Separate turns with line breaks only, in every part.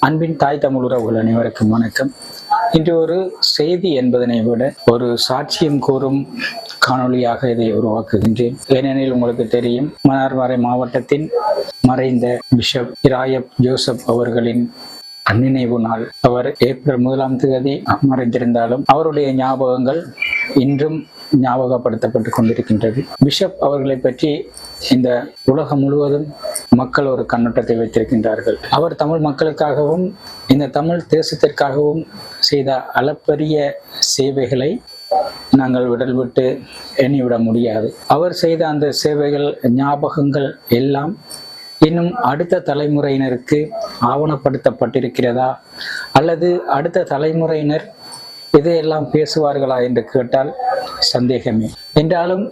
அன்பின் தாய் தமிழ் உறவுகள் அனைவருக்கும் வணக்கம். இன்று ஒரு செய்தி என்பதனை விட ஒரு சாட்சியம் கூறும் காணொளியாக இதை உருவாக்குகின்றேன். ஏனெனில் உங்களுக்கு தெரியும் மன்னார்மறை மாவட்டத்தின் மறைந்த பிஷப் இராயப் ஜோசப் அவர்களின் நினைவு நாள். அவர் ஏப்ரல் முதலாம் தேதி மறைந்திருந்தாலும் அவருடைய ஞாபகங்கள் இன்றும் ஞாபகப்படுத்தப்பட்டு கொண்டிருக்கின்றது. பிஷப் அவர்களை பற்றி இந்த உலகம் முழுவதும் மக்கள் ஒரு கண்ணோட்டத்தை வைத்திருக்கின்றார்கள். அவர் தமிழ் மக்களுக்காகவும் இந்த தமிழ் தேசத்திற்காகவும் செய்த அளப்பரிய சேவைகளை நாங்கள் விடல் விட்டு எண்ணிவிட முடியாது. அவர் செய்த அந்த சேவைகள் ஞாபகங்கள் எல்லாம் இன்னும் அடுத்த தலைமுறையினருக்கு ஆவணப்படுத்தப்பட்டிருக்கிறதா? அல்லது அடுத்த தலைமுறையினர் இதையெல்லாம் பேசுவார்களா என்று கேட்டால் சந்தேகமே. என்றாலும்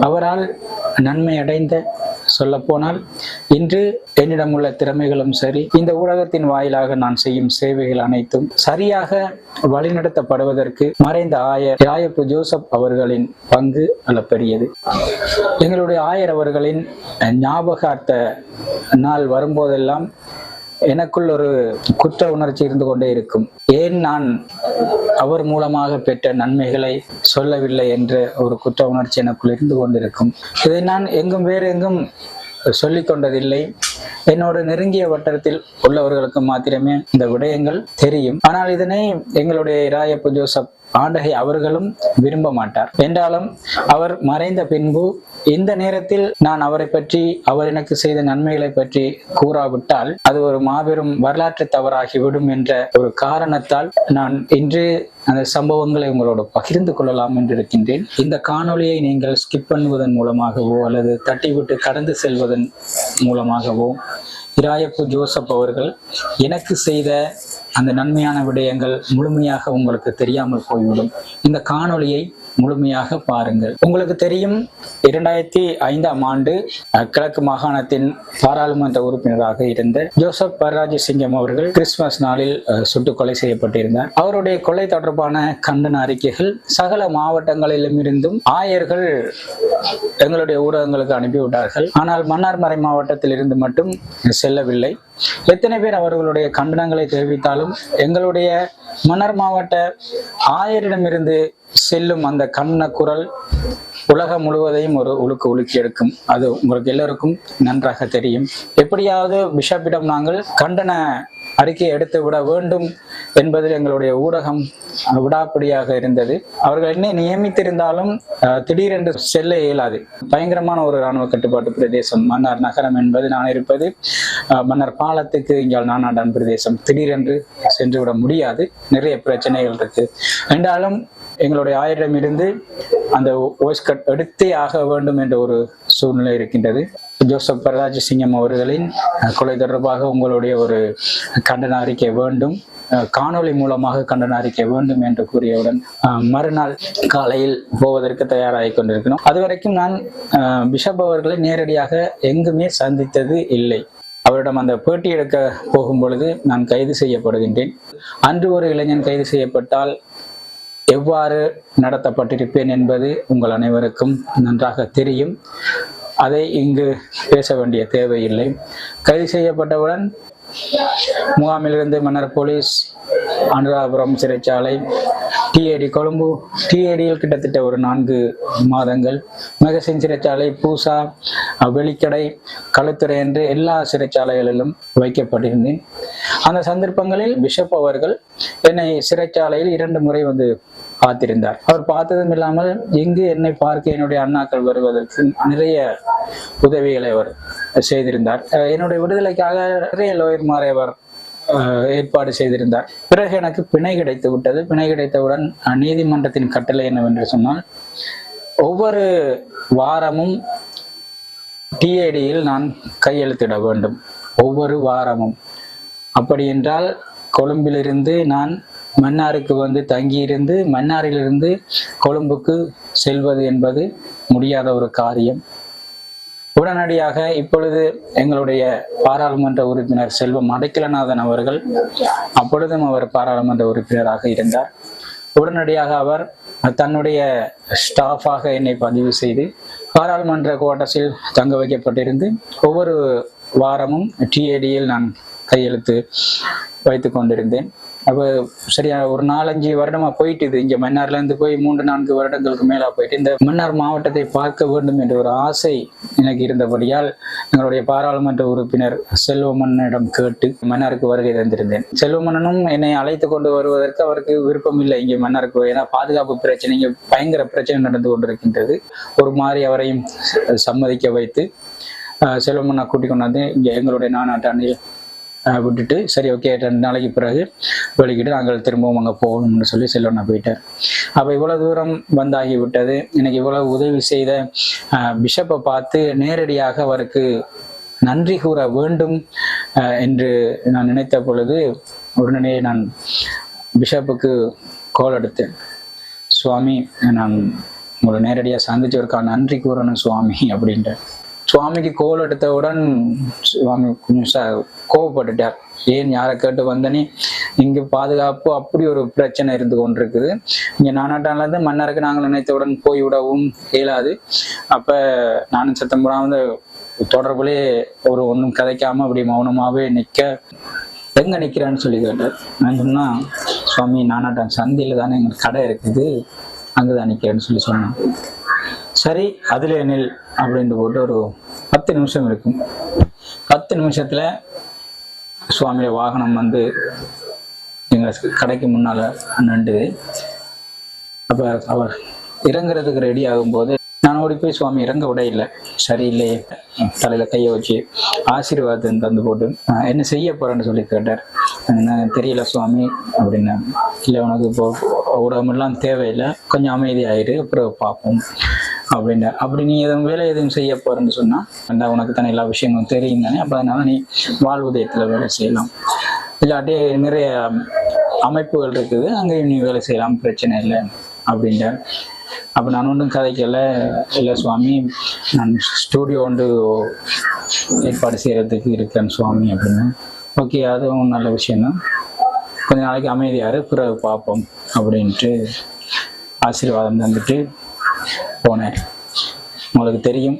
அவரால் நன்மை அடைந்த சொல்லப்போனால் இன்று என்னிடம் உள்ள திறமைகளும் சரி இந்த ஊடகத்தின் வாயிலாக நான் செய்யும் சேவைகள் அனைத்தும் சரியாக வழிநடத்தப்படுவதற்கு மறைந்த ஆயர் ராயப்பு ஜோசப் அவர்களின் பங்கு அளப்பெரியது. எங்களுடைய ஆயர் அவர்களின் ஞாபகார்த்த நாள் வரும்போதெல்லாம் எனக்குள் ஒரு குற்ற உணர்ச்சி இருந்து கொண்டே இருக்கும். ஏன் நான் அவர் மூலமாக பெற்ற நன்மைகளை சொல்லவில்லை என்ற ஒரு குற்ற உணர்ச்சி எனக்குள் இருந்து கொண்டிருக்கும். இதை நான் எங்கும் வேறு எங்கும் சொல்லிக் கொண்டதில்லை. என்னோட நெருங்கிய வட்டத்தில் உள்ளவர்களுக்கு மாத்திரமே இந்த விடயங்கள் தெரியும். ஆனால் இதனை எங்களுடைய இராயப்பு ஜோசப் ஆண்டகை அவர்களும் விரும்ப மாட்டார். என்றாலும் அவர் மறைந்த பின்பு இந்த நேரத்தில் நான் அவரை பற்றி அவர் எனக்கு செய்த நன்மைகளை பற்றி கூறாவிட்டால் அது ஒரு மாபெரும் வரலாற்று தவறாகிவிடும் என்ற ஒரு காரணத்தால் நான் இன்று அந்த சம்பவங்களை உங்களோட பகிர்ந்து கொள்ளலாம் என்று இருக்கின்றேன் இந்த காணொலியை நீங்கள் ஸ்கிப் பண்ணுவதன் மூலமாகவோ அல்லது தட்டிவிட்டு கடந்து செல்வதன் மூலமாகவோ இராயப்பு ஜோசப் அவர்கள் எனக்கு செய்த அந்த நன்மையான விடயங்கள் முழுமையாக உங்களுக்கு தெரியாமல் போய்விடும். இந்த காணொலியை முழுமையாக பாருங்கள். உங்களுக்கு தெரியும் இரண்டாயிரத்தி ஐந்தாம் ஆண்டு கிழக்கு மாகாணத்தின் பாராளுமன்ற உறுப்பினராக இருந்த ஜோசப் பரராஜ சிங்கம் அவர்கள் கிறிஸ்துமஸ் நாளில் சுட்டுக் கொலை செய்யப்பட்டிருந்தார். அவருடைய கொலை தொடர்பான கண்டன அறிக்கைகள் சகல மாவட்டங்களிலும் இருந்தும் ஆயர்கள் எங்களுடைய ஊடகங்களுக்கு அனுப்பிவிட்டார்கள். ஆனால் மன்னார்மறை மாவட்டத்தில் இருந்து மட்டும் செல்லவில்லை. எத்தனை பேர் அவர்களுடைய கண்டனங்களை தெரிவித்தாலும் எங்களுடைய மன்னர் மாவட்ட ஆயரிடமிருந்து செல்லும் அந்த கண்ண குரல் உலகம் முழுவதையும் ஒரு உலுக்கு உலுக்கி எடுக்கும். அது உங்களுக்கு எல்லோருக்கும் நன்றாக தெரியும். எப்படியாவது பிஷப்பிடம் நாங்கள் கண்டன அறிக்கையை எடுத்து விட வேண்டும் என்பதில் எங்களுடைய ஊடகம் விடாப்பிடியாக இருந்தது. அவர்கள் என்ன நியமித்திருந்தாலும் திடீரென்று செல்ல இயலாது. பயங்கரமான ஒரு இராணுவ கட்டுப்பாட்டு பிரதேசம் மன்னார் நகரம் என்பது நான் இருப்பது. மன்னர் பாலத்துக்கு இங்கே நானாடான் பிரதேசம். திடீரென்று சென்று விட முடியாது. நிறைய பிரச்சனைகள் இருக்கு. என்றாலும் எங்களுடைய ஆயிரம் இருந்து அந்த ஓஸ்கட் கட் எடுத்தே ஆக வேண்டும் என்ற ஒரு சூழ்நிலை இருக்கின்றது. ஜோசப் வரதாஜ சிங்கம் அவர்களின் கொலை தொடர்பாக உங்களுடைய ஒரு கண்டன அறிக்கை வேண்டும் காணொளி மூலமாக கண்டன அறிக்கை வேண்டும் என்று கூறியவுடன் மறுநாள் காலையில் போவதற்கு தயாராகி கொண்டிருக்கிறோம். அதுவரைக்கும் நான் பிஷப் அவர்களை நேரடியாக எங்குமே சந்தித்தது இல்லை. அவரிடம் அந்த பேட்டி எடுக்க போகும் பொழுது நான் கைது செய்யப்படுகின்றேன். அன்று ஒரு இளைஞன் கைது செய்யப்பட்டால் எவ்வாறு நடத்தப்பட்டிருப்பேன் என்பது உங்கள் அனைவருக்கும் நன்றாக தெரியும். அதை இங்கு பேச வேண்டிய தேவையில்லை. கைது செய்யப்பட்டவுடன் முகாமிலிருந்து மன்னர் போலீஸ் அனுராபுரம் சிறைச்சாலை டிஏடி கொழும்பு டிஏடியில் கிட்டத்தட்ட ஒரு நான்கு மாதங்கள். மெகசின் சிறைச்சாலை பூசா வெளிக்கடை களுத்துறை என்று எல்லா சிறைச்சாலைகளிலும் வைக்கப்பட்டிருந்தேன். அந்த சந்தர்ப்பங்களில் பிஷப் அவர்கள் என்னை சிறைச்சாலையில் இரண்டு முறை வந்து பார்த்திருந்தார் அவர் பார்த்ததும் இல்லாமல் இங்கு என்னை பார்க்க என்னுடைய அண்ணாக்கள் வருவதற்கு நிறைய உதவிகளை அவர் செய்திருந்தார். என்னுடைய விடுதலைக்காக நிறைய லோயர்மாரை அவர் ஏற்பாடு செய்திருந்தார். பிறகு எனக்கு பிணை கிடைத்து விட்டது. பிணை கிடைத்தவுடன் நீதிமன்றத்தின் கட்டளை என்னவென்று சொன்னால் ஒவ்வொரு வாரமும் டிஏடியில் நான் கையெழுத்திட வேண்டும். ஒவ்வொரு வாரமும். அப்படி என்றால் கொழும்பிலிருந்து நான் மன்னாருக்கு வந்து தங்கியிருந்து மன்னாரிலிருந்து கொழும்புக்கு செல்வது என்பது முடியாத ஒரு காரியம். உடனடியாக இப்பொழுது எங்களுடைய பாராளுமன்ற உறுப்பினர் செல்வம் அடைக்கலநாதன் அவர்கள் அப்பொழுதும் அவர் பாராளுமன்ற உறுப்பினராக இருந்தார். உடனடியாக அவர் தன்னுடைய ஸ்டாஃபாக என்னை பதிவு செய்து பாராளுமன்ற குவார்ட்டர்ஸில் தங்க வைக்கப்பட்டிருந்து ஒவ்வொரு வாரமும் டிஏடியில் நான் கையெழுத்து வைத்து கொண்டிருந்தேன். அப்போ சரியா ஒரு நாலஞ்சு வருடமா போயிட்டு இது இங்க மன்னார்ல இருந்து போய் மூன்று நான்கு வருடங்களுக்கு மேலா போயிட்டு இந்த மன்னார் மாவட்டத்தை பார்க்க வேண்டும் என்ற ஒரு ஆசை எனக்கு இருந்தபடியால் எங்களுடைய பாராளுமன்ற உறுப்பினர் செல்வமன்னனிடம் கேட்டு மன்னாருக்கு வருகை தந்திருந்தேன். செல்வமன்னனும் என்னை அழைத்து கொண்டு வருவதற்கு அவருக்கு விருப்பம் இல்லை. இங்கே மன்னாருக்கு ஏன்னா பாதுகாப்பு பிரச்சனை இங்கே பயங்கர பிரச்சனை நடந்து கொண்டிருக்கின்றது. ஒரு மாதிரி அவரையும் சம்மதிக்க வைத்து செல்வமன்னா கூட்டிக் கொண்டாந்து இங்கே எங்களுடைய நானாட்டாண்டில் விட்டுட்டு சரி ஓகே ரெண்டு நாளைக்கு பிறகு வெளிக்கிட்டு நாங்கள் திரும்பவும் அங்கே போகணும்னு சொல்லி செல்வண்ணா போயிட்டார். அப்போ இவ்வளோ தூரம் வந்தாகி விட்டது. எனக்கு இவ்வளவு உதவி செய்த பிஷப்பை பார்த்து நேரடியாக அவருக்கு நன்றி கூற வேண்டும் என்று நான் நினைத்த பொழுது உடனே நான் பிஷப்புக்கு கோல் எடுத்தேன். சுவாமி நான் உங்களை நேரடியாக சந்திச்சவருக்கா நன்றி கூறணும் சுவாமி அப்படின்ட்டு சுவாமிக்கு கோல் எடுத்தவுடன் சுவாமி கொஞ்சம் கோவப்பட்டுட்டார். ஏன் யாரை கேட்டு வந்தனே? இங்க பாதுகாப்பு அப்படி ஒரு பிரச்சனை இருந்து கொண்டிருக்குது. இங்க நானாட்டான்ல இருந்து மன்னருக்கு நாங்கள் நினைத்தவுடன் போய் விடவும் இயலாது. அப்ப நானும் சத்தம் போடாம தொடர்புலே ஒரு ஒன்றும் கதைக்காம அப்படி மௌனமாவே நிக்க எங்க நிக்கிறான்னு சொல்லி கேட்டார். நான் சொன்னா சுவாமி நானாட்டான் சந்தையில தானே எங்களுக்கு கடை இருக்குது. அங்கதான் நிக்கிறேன்னு சொல்லி சொன்னேன். சரி அதில் நெல் அப்படின்ட்டு போட்டு ஒரு பத்து நிமிஷம் இருக்கும். பத்து நிமிஷத்தில் சுவாமியோட வாகனம் வந்து எங்கள் கடைக்கு முன்னால் நின்றுது. அப்போ அவர் இறங்குறதுக்கு ரெடி ஆகும்போது நான் ஓடி போய் சுவாமி இறங்க விட இல்லை. சரியில்லையே தலையில் கையை வச்சு ஆசீர்வாதம் தந்து போட்டு "நான் என்ன செய்ய போகிறேன்னு சொல்லி கேட்டார். என்ன தெரியல சுவாமி அப்படின்னா இல்லை உனக்கு இப்போ உடம்பெல்லாம் தேவையில்லை. கொஞ்சம் அமைதியாயிரு அப்புறம் பார்ப்போம். அப்படின்னா அப்படி நீ எதுவும் வேலை எதுவும் செய்ய போறேன்னு சொன்னா அந்த உனக்கு தானே எல்லா விஷயங்களும் தெரியும் தானே? அப்போ அதனால நீ வாழ்வுதயத்துல வேலை செய்யலாம். இல்லாட்டி நிறைய அமைப்புகள் இருக்குது. அங்கேயும் நீ வேலை செய்யலாம். பிரச்சனை இல்லை அப்படின்ட்டு அப்போ நான் ஒன்றும் கதைக்கல. இல்லை சுவாமி நான் ஸ்டூடியோ ஒன்று ஏற்பாடு செய்யறதுக்கு இருக்கேன் சுவாமி அப்படின்னு. ஓகே அதுவும் நல்ல விஷயம்தான் கொஞ்ச நாளைக்கு அமைதியாரு பிறகு பார்ப்போம் அப்படின்ட்டு ஆசீர்வாதம் தந்துட்டு போனேன். உங்களுக்கு தெரியும்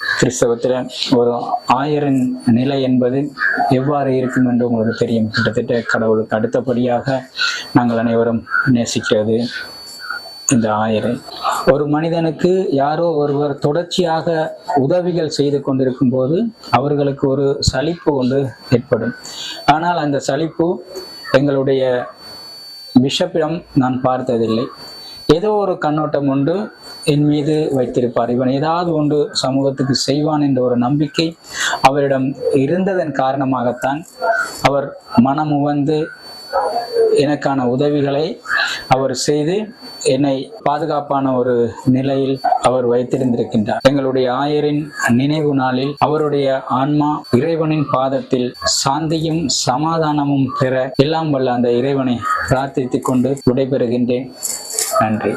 கிறிஸ்தவத்தில் ஒரு ஆயரின் நிலை என்பது எவ்வாறு இருக்கும் என்று உங்களுக்கு தெரியும். கிட்டத்தட்ட கடவுளுக்கு அடுத்தபடியாக நாங்கள் அனைவரும் நேசிக்கிறது இந்த ஆயரை. ஒரு மனிதனுக்கு யாரோ ஒருவர் தொடர்ச்சியாக உதவிகள் செய்து கொண்டிருக்கும் போது அவர்களுக்கு ஒரு சலிப்பு ஒன்று ஏற்படும். ஆனால் அந்த சலிப்பு எங்களுடைய பிஷப்பிடம் நான் பார்த்ததில்லை. ஏதோ ஒரு கண்ணோட்டம் உண்டு. என் மீது வைத்திருப்பார். இவன் ஏதாவது ஒன்று சமூகத்துக்கு செய்வான் என்ற ஒரு நம்பிக்கை அவரிடம் இருந்ததன் காரணமாகத்தான் அவர் மனம் உவந்து எனக்கான உதவிகளை அவர் செய்து என்னை பாதுகாப்பான ஒரு நிலையில் அவர் வைத்திருந்திருக்கின்றார். எங்களுடைய ஆயரின் நினைவு நாளில் அவருடைய ஆன்மா இறைவனின் பாதத்தில் சாந்தியும் சமாதானமும் பெற எல்லாம் வல்ல அந்த இறைவனை பிரார்த்தித்துக் கொண்டு விடைபெறுகின்றேன். நன்றி.